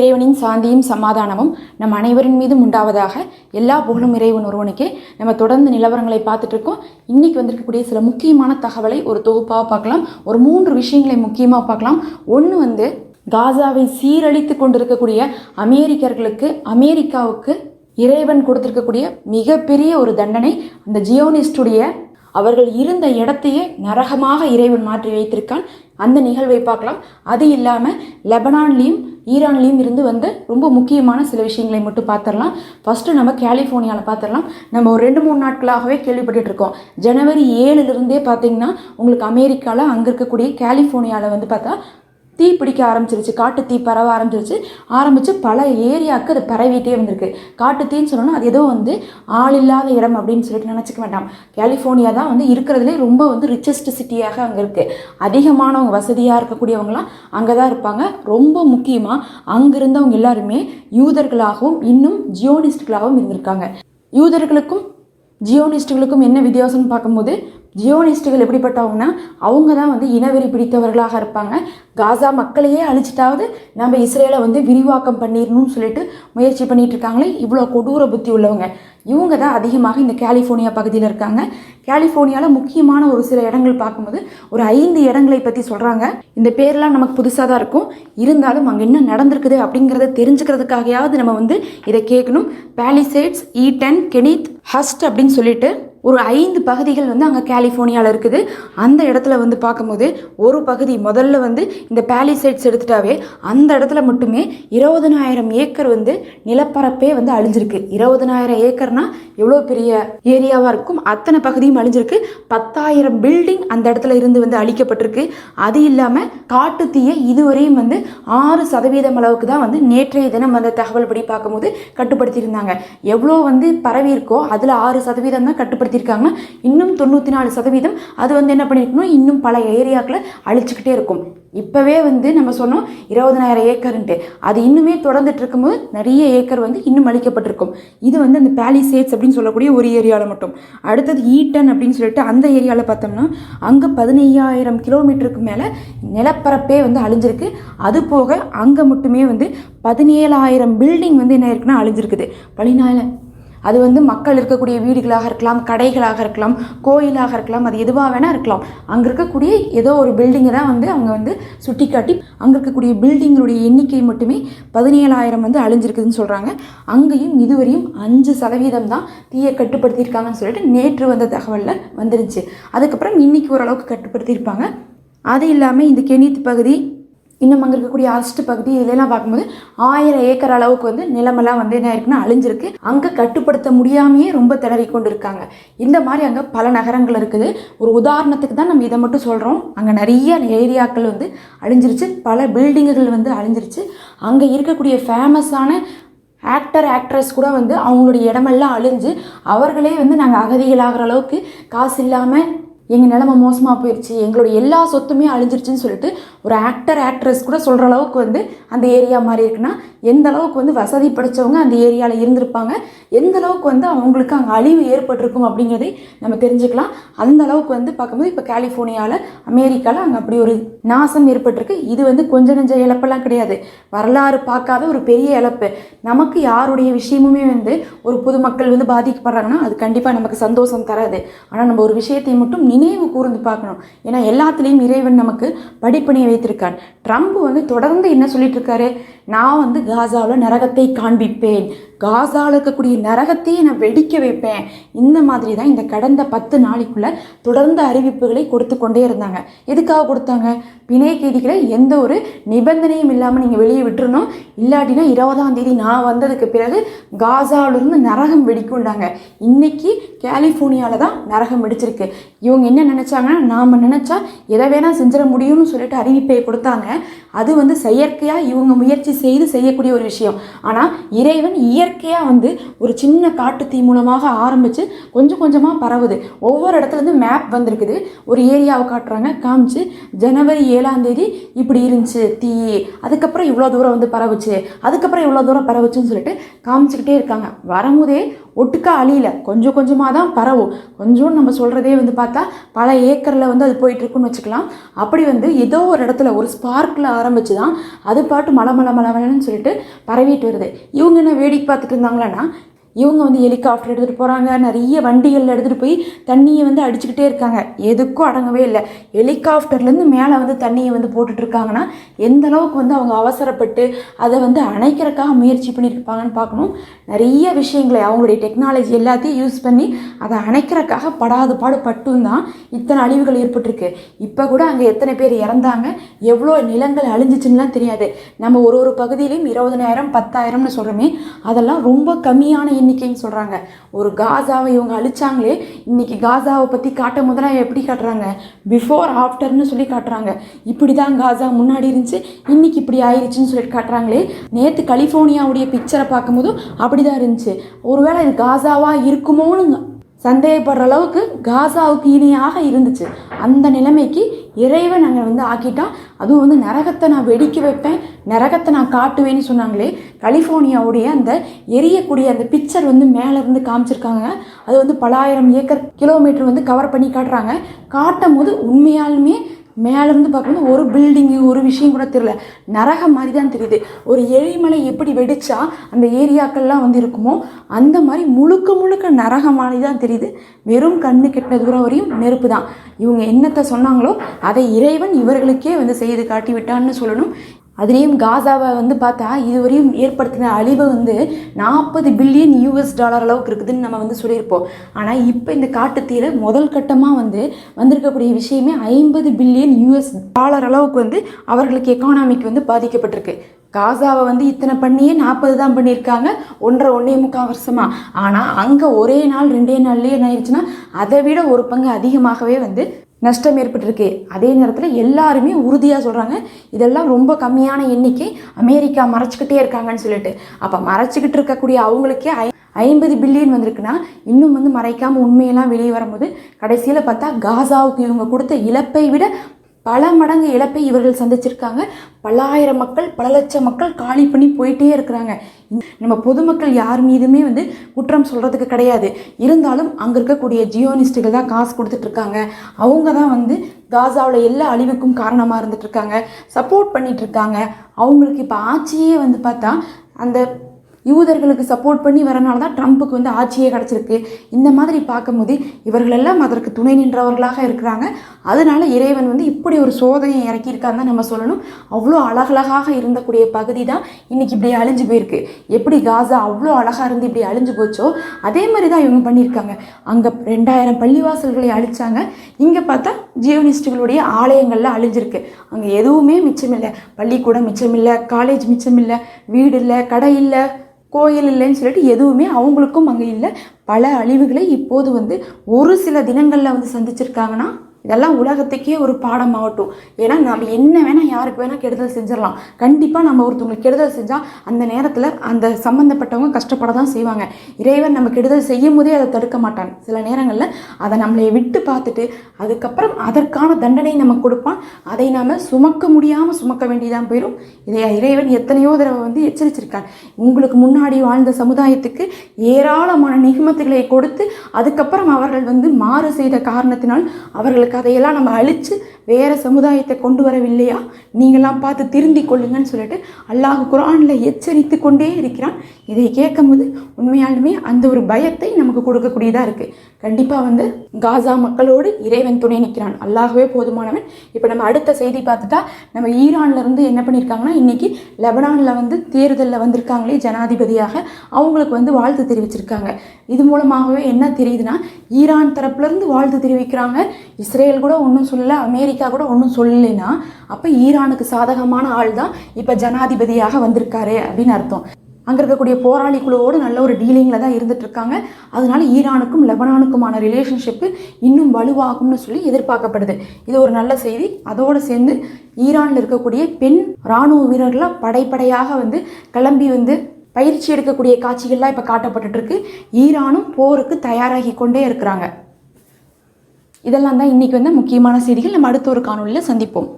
இறைவனின் சாந்தியும் சமாதானமும் நம் அனைவரின் மீதும் உண்டாவதாக எல்லா புகழும் இறைவன் ஒருவனுக்கே. நம்ம தொடர்ந்து நிலவரங்களை பார்த்துட்டு இருக்கோம். இன்னைக்கு வந்திருக்கக்கூடிய சில முக்கியமான தகவலை ஒரு தொகுப்பாக பார்க்கலாம். ஒரு மூன்று விஷயங்களை முக்கியமாக பார்க்கலாம். ஒன்று வந்து காசாவை சீரழித்து கொண்டிருக்கக்கூடிய அமெரிக்கர்களுக்கு அமெரிக்காவுக்கு இறைவன் கொடுத்திருக்கக்கூடிய மிகப்பெரிய ஒரு தண்டனை. அந்த ஜியோனிஸ்டுடைய அவர்கள் இருந்த இடத்தையே நரகமாக இறைவன் மாற்றி வைத்திருக்கான். அந்த நிகழ்வை பார்க்கலாம். அது இல்லாமல் லெபனான்லேயும் ஈரான்லேயும் இருந்து வந்து ரொம்ப முக்கியமான சில விஷயங்களை மட்டும் பார்த்துடலாம். ஃபஸ்ட்டு நம்ம கலிஃபோர்னியாவில் பார்த்துடலாம். நம்ம ஒரு ரெண்டு மூணு நாட்களாகவே கேள்விப்பட்டுட்டு இருக்கோம் ஜனவரி ஏழுலேருந்தே பார்த்தீங்கன்னா உங்களுக்கு அமெரிக்காவில் அங்கே இருக்கக்கூடிய கலிஃபோர்னியாவில் வந்து பார்த்தா தீ பிடிக்க ஆரம்பிச்சிருச்சு. காட்டு தீ பரவ ஆரம்பிச்சிருச்சு. ஆரம்பித்து பல ஏரியாவுக்கு அது பரவிட்டே வந்திருக்கு. காட்டு தீன்னு சொல்லணும் அது ஏதோ வந்து ஆள் இல்லாத இடம் அப்படின்னு சொல்லிட்டு நினச்சிக்க வேண்டாம். கலிஃபோர்னியா தான் வந்து இருக்கிறதுலே ரொம்ப வந்து ரிச்சஸ்ட் சிட்டியாக அங்கே இருக்குது அதிகமானவங்க வசதியாக இருக்கக்கூடியவங்களாம் அங்கே தான் இருப்பாங்க. ரொம்ப முக்கியமாக அங்கே இருந்தவங்க எல்லாருமே யூதர்களாகவும் இன்னும் ஜியோனிஸ்டுகளாகவும் இருந்திருக்காங்க. யூதர்களுக்கும் ஜியோனிஸ்டுகளுக்கும் என்ன வித்தியாசம்னு பார்க்கும்போது ஜியோனிஸ்டுகள் எப்படிப்பட்டவங்கன்னா அவங்க தான் வந்து இனவெறி பிடித்தவர்களாக இருப்பாங்க. காசா மக்களையே அழிச்சிட்டாவது நம்ம இஸ்ரேலை வந்து விரிவாக்கம் பண்ணிடணும்னு சொல்லிட்டு முயற்சி பண்ணிட்டு இருக்காங்களே இவ்வளோ கொடூர புத்தி உள்ளவங்க. இவங்க தான் அதிகமாக இந்த கலிஃபோர்னியா பகுதியில் இருக்காங்க. கலிஃபோர்னியாவில் முக்கியமான ஒரு சில இடங்கள் பார்க்கும்போது ஒரு ஐந்து இடங்களை பற்றி சொல்கிறாங்க இந்த பேர்லாம் நமக்கு புதுசாக தான் இருக்கும். இருந்தாலும் அங்கே என்ன நடந்திருக்குது அப்படிங்கிறத தெரிஞ்சுக்கிறதுக்காகயாவது நம்ம வந்து இதை கேட்கணும். பேலிசேட்ஸ் ஈட்டன் கெனித் ஹஸ்ட் அப்படின்னு சொல்லிட்டு ஒரு ஐந்து பகுதிகள் வந்து அங்கே கலிஃபோர்னியாவில் இருக்குது. அந்த இடத்துல வந்து பார்க்கும்போது ஒரு பகுதி முதல்ல வந்து இந்த பேலிசைட்ஸ் எடுத்துட்டாவே அந்த இடத்துல மட்டுமே இருபதனாயிரம் ஏக்கர் வந்து நிலப்பரப்பே வந்து அழிஞ்சிருக்கு. இருபதனாயிரம் ஏக்கர்னா எவ்வளோ பெரிய ஏரியாவாக இருக்கும்? அத்தனை பகுதியும் அழிஞ்சிருக்கு. பத்தாயிரம் பில்டிங் அந்த இடத்துல இருந்து வந்து அழிக்கப்பட்டிருக்கு. அது இல்லாமல் காட்டு தீயை இதுவரையும் வந்து ஆறு சதவீதம் அளவுக்கு தான் வந்து நேற்றைய தினம் அந்த தகவல் படி பார்க்கும்போது கட்டுப்படுத்தியிருந்தாங்க. எவ்வளோ வந்து பரவி இருக்கோ அதில் ஆறு சதவீதம் தான் கட்டுப்படுத்தி பயன்படுத்தியிருக்காங்கன்னா இன்னும் தொண்ணூற்றி நாலு சதவீதம் அது வந்து என்ன பண்ணியிருக்கணும்? இன்னும் பல ஏரியாக்களை அழிச்சுக்கிட்டே இருக்கும். இப்போவே வந்து நம்ம சொன்னோம் இருபதனாயிரம் ஏக்கர்ன்ட்டு. அது இன்னுமே தொடர்ந்துட்டு இருக்கும்போது நிறைய ஏக்கர் வந்து இன்னும் அழிக்கப்பட்டிருக்கும். இது வந்து அந்த பேலிசேட்ஸ் அப்படின்னு சொல்லக்கூடிய ஒரு ஏரியாவில் மட்டும். அடுத்தது ஈட்டன் அப்படின்னு சொல்லிட்டு அந்த ஏரியாவில் பார்த்தோம்னா அங்கே பதினையாயிரம் கிலோமீட்டருக்கு மேலே நிலப்பரப்பே வந்து அழிஞ்சிருக்கு. அது போக அங்கே மட்டுமே வந்து பதினேழாயிரம் பில்டிங் வந்து என்ன இருக்குன்னா அழிஞ்சிருக்குது. பதினாயிரம் அது வந்து மக்கள் இருக்கக்கூடிய வீடுகளாக இருக்கலாம் கடைகளாக இருக்கலாம் கோயிலாக இருக்கலாம் அது எதுவாக வேணால் இருக்கலாம். அங்கே இருக்கக்கூடிய ஏதோ ஒரு பில்டிங்கை தான் வந்து அவங்க வந்து சுட்டி காட்டி அங்கே இருக்கக்கூடிய பில்டிங்களுடைய எண்ணிக்கை மட்டுமே பதினேழாயிரம் வந்து அழிஞ்சிருக்குதுன்னு சொல்கிறாங்க அங்கேயும் இதுவரையும் அஞ்சு சதவீதம் தான் தீயை கட்டுப்படுத்தியிருக்காங்கன்னு சொல்லிட்டு நேற்று வந்த தகவலில் வந்துருச்சு. அதுக்கப்புறம் இன்னைக்கு ஓரளவுக்கு கட்டுப்படுத்தியிருப்பாங்க. அது இல்லாமல் இந்த கெனித் பகுதி இன்னும் அங்கே இருக்கக்கூடிய அஸ்ட் பகுதி இதெல்லாம் பார்க்கும்போது ஆயிரம் ஏக்கர் அளவுக்கு வந்து நிலமெல்லாம் வந்து என்ன இருக்குன்னா அழிஞ்சிருக்கு. அங்கே கட்டுப்படுத்த முடியாமையே ரொம்ப திணறி கொண்டு இருக்காங்க இந்த மாதிரி அங்கே பல நகரங்கள் இருக்குது. ஒரு உதாரணத்துக்கு தான் நம்ம இதை மட்டும் சொல்கிறோம் அங்கே நிறைய ஏரியாக்கள் வந்து அழிஞ்சிருச்சு. பல பில்டிங்குகள் வந்து அழிஞ்சிருச்சு. அங்கே இருக்கக்கூடிய ஃபேமஸான ஆக்டர் ஆக்ட்ரஸ் கூட வந்து அவங்களுடைய இடமெல்லாம் அழிஞ்சு அவர்களே வந்து நாங்கள் அகதிகளாகிற அளவுக்கு காசு இல்லாமல் எங்கள் நிலமை மோசமாக போயிடுச்சு எங்களோட எல்லா சொத்துமே அழிஞ்சிருச்சுன்னு சொல்லிட்டு ஒரு ஆக்டர் ஆக்ட்ரஸ் கூட சொல்கிற அளவுக்கு வந்து அந்த ஏரியா மாதிரி இருக்குன்னா எந்த அளவுக்கு வந்து வசதி படித்தவங்க அந்த ஏரியாவில் இருந்திருப்பாங்க எந்த அளவுக்கு வந்து அவங்களுக்கு அங்கே அழிவு ஏற்பட்டிருக்கும் அப்படிங்கிறதே நம்ம தெரிஞ்சுக்கலாம். அந்த அளவுக்கு வந்து பார்க்கும்போது இப்போ கலிஃபோர்னியாவில் அமெரிக்காவில் அங்கே அப்படி ஒரு நாசம் ஏற்பட்டிருக்கு. இது வந்து கொஞ்ச நெஞ்ச இழப்பெல்லாம் கிடையாது. வரலாறு பார்க்காத ஒரு பெரிய இழப்பு. நமக்கு யாருடைய விஷயமுமே வந்து ஒரு பொதுமக்கள் வந்து பாதிக்கப்படுறாங்கன்னா அது கண்டிப்பாக நமக்கு சந்தோஷம் தராது. ஆனால் நம்ம ஒரு விஷயத்தை மட்டும் நினைவு கூர்ந்து பார்க்கணும். ஏன்னா எல்லாத்துலேயும் இறைவன் நமக்கு படிப்பணியை வைத்திருக்கான். ட்ரம்ப் வந்து தொடர்ந்து என்ன சொல்லிட்டு இருக்காரு? நான் வந்து காசாவில் நரகத்தை காண்பிப்பேன். காசாவில் இருக்கக்கூடிய நரகத்தையே நான் வெடிக்க வைப்பேன். இந்த மாதிரி தான் இந்த கடந்த பத்து நாளைக்குள்ளே தொடர்ந்து அறிவிப்புகளை கொடுத்து கொண்டே இருந்தாங்க. எதுக்காக கொடுத்தாங்க? பிணை கைதிகளை எந்த ஒரு நிபந்தனையும் இல்லாமல் நீங்கள் வெளியே விட்டுருணும் இல்லாட்டினா இருபதாம் தேதி நான் வந்ததுக்கு பிறகு காசாவிலிருந்து நரகம் வெடிக்குண்டாங்க இன்னைக்கு கலிஃபோர்னியாவில் தான் நரகம் வெடிச்சிருக்கு. இவங்க என்ன நினச்சாங்கன்னா நாம் நினச்சா எதை வேணால் செஞ்சிட முடியும்னு சொல்லிட்டு அறிவிப்பை கொடுத்தாங்க. அது வந்து செயற்கையாக இவங்க முயற்சி செய்து செய்யக்கூடிய ஒரு விஷயம். ஆனால் இறைவன் இயற்கை இயற்கையாக வந்து ஒரு சின்ன காட்டு தீ மூலமாக ஆரம்பித்து கொஞ்சம் கொஞ்சமாக பரவுது. ஒவ்வொரு இடத்துலேருந்து மேப் வந்திருக்குது. ஒரு ஏரியாவை காட்டுறாங்க. காமிச்சு ஜனவரி ஏழாம் தேதி இப்படி இருந்துச்சு தீ. அதுக்கப்புறம் இவ்வளோ தூரம் வந்து பரவுச்சு. அதுக்கப்புறம் இவ்வளோ தூரம் பரவுச்சுன்னு சொல்லிட்டு காமிச்சுக்கிட்டே இருக்காங்க. வரும்போதே ஒட்டுக்கா அழியல. கொஞ்சம் கொஞ்சமாக தான் பரவும். கொஞ்சம் நம்ம சொல்கிறதே வந்து பார்த்தா பல ஏக்கரில் வந்து அது போயிட்டுருக்குன்னு வச்சுக்கலாம். அப்படி வந்து ஏதோ ஒரு இடத்துல ஒரு ஸ்பார்க்கில் ஆரம்பிச்சு தான் அது பாட்டு மலை மலை மலைன்னு சொல்லிட்டு பரவிட்டு வருது. இவங்க என்ன வேடிக்கை பார்த்துட்டு இருந்தாங்களான்னா இவங்க வந்து ஹெலிகாப்டர் எடுத்துகிட்டு போகிறாங்க நிறைய வண்டிகளில் எடுத்துகிட்டு போய் தண்ணியை வந்து அடிச்சுக்கிட்டே இருக்காங்க. எதுக்கும் அடங்கவே இல்லை. ஹெலிகாப்டர்லேருந்து மேலே வந்து தண்ணியை வந்து போட்டுட்ருக்காங்கன்னா எந்த அளவுக்கு வந்து அவங்க அவசரப்பட்டு அதை வந்து அணைக்கிறதுக்காக முயற்சி பண்ணியிருப்பாங்கன்னு பார்க்கணும். நிறைய விஷயங்களை அவங்களுடைய டெக்னாலஜி எல்லாத்தையும் யூஸ் பண்ணி அதை அணைக்கிறதுக்காக படாது பாடு பட்டும் தான் இத்தனை அழிவுகள் ஏற்பட்டிருக்கு. இப்போ கூட அங்கே எத்தனை பேர் இறந்தாங்க? எவ்வளோ நிலங்கள் அழிஞ்சிச்சுன்னுலாம் தெரியாது. நம்ம ஒரு ஒரு பகுதியிலையும் இருபதனாயிரம் பத்தாயிரம்னு சொல்கிறோமே அதெல்லாம் ரொம்ப கம்மியான எண்ணிக்கைன்னு சொல்கிறாங்க ஒரு காசாவை இவங்க அழிச்சாங்களே இன்றைக்கி காசாவை பற்றி காட்டும் போதெல்லாம் எப்படி காட்டுறாங்க? பிஃபோர் ஆஃப்டர்னு சொல்லி காட்டுறாங்க. இப்படி தான் காசா முன்னாடி இருந்துச்சு இன்றைக்கி இப்படி ஆயிடுச்சுன்னு சொல்லிட்டு காட்டுறாங்களே. நேற்று கலிஃபோர்னியாவுடைய பிக்சரை பார்க்கும்போதும் அப்படி தான் இருந்துச்சு. ஒருவேளை இது காசாவாக இருக்குமோன்னு சந்தேகப்படுற அளவுக்கு காசாவுக்கு இணையாக இருந்துச்சு. அந்த நிலைமைக்கு இறைவன் அங்கே வந்து ஆக்கிட்டான். அதுவும் வந்து நரகத்தை நான் வெடிக்க வைப்பேன் நரகத்தை நான் காட்டுவேன்னு சொன்னாங்களே கலிஃபோர்னியாவுடைய அந்த எரியக்கூடிய அந்த பிக்சர் வந்து மேலே இருந்து காமிச்சிருக்காங்க. அது வந்து பல ஆயிரம் ஏக்கர் கிலோமீட்டர் வந்து கவர் பண்ணி காட்டுறாங்க. காட்டும் போது உண்மையாலுமே மேலேருந்து பார்க்கும்போது ஒரு பில்டிங்கு ஒரு விஷயம் கூட தெரியல. நரகம் மாதிரி தான் தெரியுது. ஒரு எரிமலை எப்படி வெடிச்சா அந்த ஏரியாக்கள்லாம் வந்து இருக்குமோ அந்த மாதிரி முழுக்க முழுக்க நரகம் மாதிரி தான் தெரியுது. வெறும் கண்ணு கெட்ட தூரம் வரையும் நெருப்பு தான். இவங்க என்னத்தை சொன்னாங்களோ அதை இறைவன் இவர்களுக்கே வந்து செய்து காட்டி விட்டான்னு சொல்லணும். அதுலேயும் காசாவை வந்து பார்த்தா இதுவரையும் ஏற்படுத்தின அழிவு வந்து நாற்பது பில்லியன் யூஎஸ் டாலர் அளவுக்கு இருக்குதுன்னு நம்ம வந்து சொல்லியிருப்போம். ஆனால் இப்போ இந்த காட்டுத்தீர முதல் கட்டமாக வந்து வந்திருக்கக்கூடிய விஷயமே ஐம்பது பில்லியன் யூஎஸ் டாலர் அளவுக்கு வந்து அவர்களுக்கு எக்கானாமிக்கு வந்து பாதிக்கப்பட்டிருக்கு. காசாவை வந்து இத்தனை பண்ணியே நாற்பது தான் பண்ணியிருக்காங்க. ஒன்றரை ஒன்றே முக்கால் வருஷமாக ஆனால் அங்கே ஒரே நாள் ரெண்டே நாள்லேயே என்ன ஆயிடுச்சுன்னா அதை விட ஒரு பங்கு அதிகமாகவே வந்து நஷ்டம் ஏற்பட்டிருக்கு. அதே நேரத்தில் எல்லாருமே உறுதியாக சொல்கிறாங்க இதெல்லாம் ரொம்ப கம்மியான எண்ணிக்கை. அமெரிக்கா மறைச்சிக்கிட்டே இருக்காங்கன்னு சொல்லிட்டு. அப்போ மறைச்சிக்கிட்டு இருக்கக்கூடிய அவங்களுக்கே ஐ ஐம்பது பில்லியன் வந்திருக்குன்னா இன்னும் வந்து மறைக்காமல் உண்மையெல்லாம் வெளியே வரும்போது கடைசியில் பார்த்தா காசாவுக்கு இவங்க கொடுத்த இழப்பை விட பல மடங்கு இழப்பை இவர்கள் சந்திச்சிருக்காங்க. பல்லாயிரம் மக்கள் பல லட்சம் மக்கள் காலி பண்ணி போயிட்டே இருக்கிறாங்க. நம்ம பொதுமக்கள் யார் மீதுமே வந்து குற்றம் சொல்கிறதுக்கு கிடையாது. இருந்தாலும் அங்கே இருக்கக்கூடிய ஜியோனிஸ்ட்டுகள் தான் காசு கொடுத்துட்ருக்காங்க அவங்க தான் வந்து காசாவில் எல்லா அழிவுக்கும் காரணமாக இருந்துட்டு இருக்காங்க. சப்போர்ட் பண்ணிகிட்ருக்காங்க அவங்களுக்கு இப்போ ஆட்சியே வந்து பார்த்தா அந்த யூதர்களுக்கு சப்போர்ட் பண்ணி வரனால தான் ட்ரம்ப்புக்கு வந்து ஆட்சியே கிடச்சிருக்கு. இந்த மாதிரி பார்க்கும்போது இவர்களெல்லாம் அதற்கு துணை நின்றவர்களாக இருக்கிறாங்க. அதனால இறைவன் வந்து இப்படி ஒரு சோதனையை இறக்கியிருக்கான்னு தான் நம்ம சொல்லணும். அவ்வளோ அழகழகாக இருந்தக்கூடிய பகுதி தான் இன்னைக்கு இப்படி அழிஞ்சு போயிருக்கு. எப்படி காசா அவ்வளோ அழகாக இருந்து இப்படி அழிஞ்சு போச்சோ அதே மாதிரி தான் இவங்க பண்ணியிருக்காங்க. அங்கே ரெண்டாயிரம் பள்ளிவாசல்களை அழிச்சாங்க. இங்கே பார்த்தா ஜியோனிஸ்டுகளுடைய ஆலயங்கள்லாம் அழிஞ்சிருக்கு. அங்கே எதுவுமே மிச்சமில்லை பள்ளிக்கூடம் மிச்சமில்லை காலேஜ் மிச்சமில்லை வீடு இல்லை கடை இல்லை கோயில் இல்லைன்னு சொல்லிட்டு எதுவுமே அவங்களுக்கும் அங்கே இல்லை. பல அழிவுகளை இப்போது வந்து ஒரு சில தினங்களில் வந்து சந்திச்சிருக்காங்கன்னா இதெல்லாம் உலகத்துக்கே ஒரு பாடமாகட்டும். ஏன்னா நம்ம என்ன வேணால் யாருக்கு வேணால் கெடுதல் செஞ்சிடலாம். கண்டிப்பாக நம்ம ஒருத்தவங்களுக்கு கெடுதல் செஞ்சால் அந்த நேரத்தில் அந்த சம்மந்தப்பட்டவங்க கஷ்டப்பட தான் செய்வாங்க. இறைவன் நம்ம கெடுதல் செய்யும் போதே அதை தடுக்க மாட்டான். சில நேரங்களில் அதை நம்மளை விட்டு பார்த்துட்டு அதுக்கப்புறம் அதற்கான தண்டனை நம்ம கொடுப்பான். அதை நாம் சுமக்க முடியாமல் சுமக்க வேண்டியதான் போயிடும் இதை இறைவன் எத்தனையோ தடவை வந்து எச்சரிச்சிருக்கான் உங்களுக்கு முன்னாடி வாழ்ந்த சமுதாயத்துக்கு ஏராளமான நிகமத்துகளை கொடுத்து அதுக்கப்புறம் அவர்கள் வந்து மாறு செய்த காரணத்தினால் அவர்களுக்கு கதையெல்லாம் நம்ம அழித்து வேறு சமுதாயத்தை கொண்டு வரவில்லையா? நீங்களாம் பார்த்து திருந்தி கொள்ளுங்கன்னு சொல்லிட்டு அல்லாஹ் குரானில் எச்சரித்து கொண்டே இருக்கிறான். இதை கேட்கும்போது உண்மையாலுமே அந்த ஒரு பயத்தை நமக்கு கொடுக்கக்கூடியதாக இருக்குது கண்டிப்பாக வந்து காசா மக்களோடு இறைவன் துணை நிற்கிறான். அல்லாகவே போதுமானவன். இப்போ நம்ம அடுத்த செய்தி பார்த்துட்டா நம்ம ஈரான்லேருந்து என்ன பண்ணியிருக்காங்கன்னா இன்றைக்கி லெபனானில் வந்து தேர்தலில் வந்திருக்காங்களே ஜனாதிபதியாக. அவங்களுக்கு வந்து வாழ்த்து தெரிவிச்சிருக்காங்க. இது மூலமாகவே என்ன தெரியுதுன்னா ஈரான் தரப்புலேருந்து வாழ்த்து தெரிவிக்கிறாங்க. இஸ்ரேல் கூட ஒன்றும் சொல்லலை அமெரிக்கா கூட ஒன்றும் சொல்லலைன்னா அப்போ ஈரானுக்கு சாதகமான ஆள் தான் இப்போ ஜனாதிபதியாக வந்திருக்காரு அப்படின்னு அர்த்தம். அங்கே இருக்கக்கூடிய போராளி குழுவோடு நல்ல ஒரு டீலிங்கில் தான் இருந்துட்டு இருக்காங்க அதனால ஈரானுக்கும் லெபனானுக்குமான ரிலேஷன்ஷிப்பு இன்னும் வலுவாகும்னு சொல்லி எதிர்பார்க்கப்படுது. இது ஒரு நல்ல செய்தி. அதோடு சேர்ந்து ஈரானில் இருக்கக்கூடிய பெண் இராணுவ வீரர்களாக படைப்படையாக வந்து கிளம்பி வந்து பயிற்சி எடுக்கக்கூடிய காட்சிகள்லாம் இப்போ காட்டப்பட்டுட்டுருக்கு. ஈரானும் போருக்கு தயாராகி கொண்டே இருக்கிறாங்க. இதெல்லாம் தான் இன்னைக்கு வந்து முக்கியமான செய்திகள். நம்ம அடுத்த ஒரு காணொலியில் சந்திப்போம்.